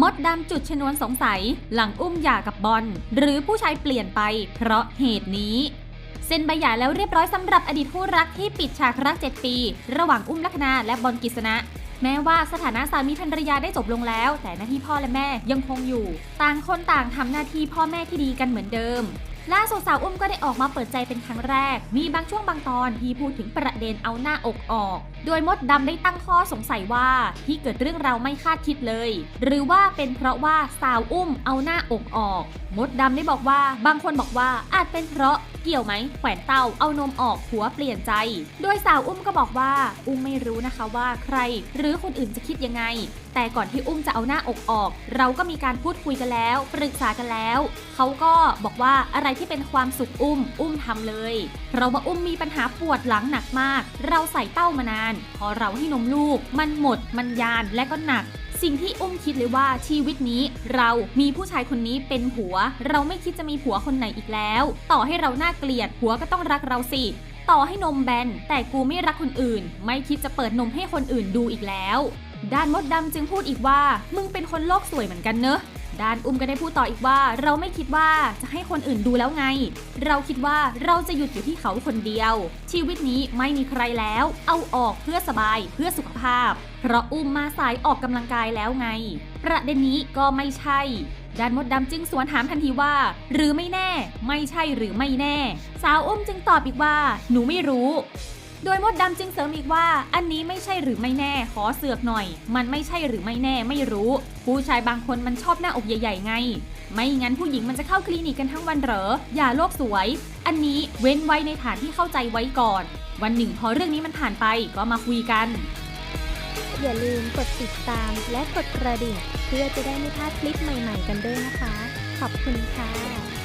มดดำจุดชนวนสงสัยหลังอุ้มหย่ากับบอลหรือผู้ชายเปลี่ยนไปเพราะเหตุนี้เซ็นใบหย่าแล้วเรียบร้อยสำหรับอดีตคู่รักที่ปิดฉากรัก 7 ปี ระหว่างอุ้มลัคนาและบอลกิษณะแม้ว่าสถานะสามีภรรยาได้จบลงแล้ว แต่หน้าที่พ่อและแม่ยังคงอยู่ ต่างคนต่างทำหน้าที่พ่อแม่ที่ดีกันเหมือนเดิม ล่าสุดสาวอุ้มก็ได้ออกมาเปิดใจเป็นครั้งแรก มีบางช่วงบางตอนที่พูดถึงประเด็นเอาหน้าอกออก โดยมดดำได้ตั้งข้อสงสัยว่าที่เกิดเรื่องเราไม่คาดคิดเลย หรือว่าเป็นเพราะว่าสาวอุ้มเอาหน้าอกออก มดดำได้บอกว่า บางคนบอกว่าอาจเป็นเพราะเกี่ยวไหมแขวนเตาเอานมออกหัวเปลี่ยนใจ โดยสาวอุ้มก็บอกว่าอุ้มไม่รู้นะคะว่าใคร หรือคนอื่นจะคิดยังไง แต่ก่อนที่อุ้มจะเอาหน้าอกออก เราก็มีการพูดคุยกันแล้ว ปรึกษากันแล้ว เขาก็บอกว่าอะไรที่เป็นความสุขอุ้ม อุ้มทำเลย เพราะว่าอุ้มมีปัญหาปวดหลังหนักมาก เราใส่เต้ามานาน พอเราให้นมลูก มันหมด มันยานและก็หนัก สิ่งที่อุ้มคิดเลยว่าชีวิตนี้เรามีผู้ชายคนนี้เป็นผัว เราไม่คิดจะมีผัวคนไหนอีกแล้ว ต่อให้เราหน้าเกลียดผัวก็ต้องรักเราสิต่อให้นมแบน แต่กูไม่รักคนอื่น ไม่คิดจะเปิดนมให้คนอื่นดูอีกแล้ว ด้านมดดำจึงพูดอีกว่า มึงเป็นคนโลกสวยเหมือนกันเนอะ ด้านอุ้มก็ได้พูดต่ออีกว่า เราไม่คิดว่าจะให้คนอื่นดูแล้วไง เราคิดว่าเราจะหยุดอยู่ที่เขาคนเดียว ชีวิตนี้ไม่มีใครแล้ว เอาออกเพื่อสบายเพื่อสุขภาพ เพราะอุ้มมาสายออกกำลังกายแล้วไง ประเด็นนี้ก็ไม่ใช่ด้านมดดำจึงสวนถามทันทีว่า หรือไม่แน่ ไม่ใช่หรือไม่แน่ สาวอุ้มจึงตอบอีกว่า หนูไม่รู้ โดยมดดำจึงเสริมอีกว่า อันนี้ไม่ใช่หรือไม่แน่ ขอเสือกหน่อย มันไม่ใช่หรือไม่แน่ไม่รู้ ผู้ชายบางคนมันชอบหน้าอกใหญ่ ๆ ไง ไม่งั้นผู้หญิงมันจะเข้าคลินิกกันทั้งวันเหรอ อย่าโลกสวย อันนี้เว้นไว้ในฐานที่เข้าใจไว้ก่อน วันหนึ่งพอเรื่องนี้มันผ่านไปก็มาคุยกัน อย่าลืมกดติดตามและกดกระดิ่ง เพื่อจะได้ไม่พลาดคลิปใหม่ ๆ กันด้วยนะคะ ขอบคุณค่ะ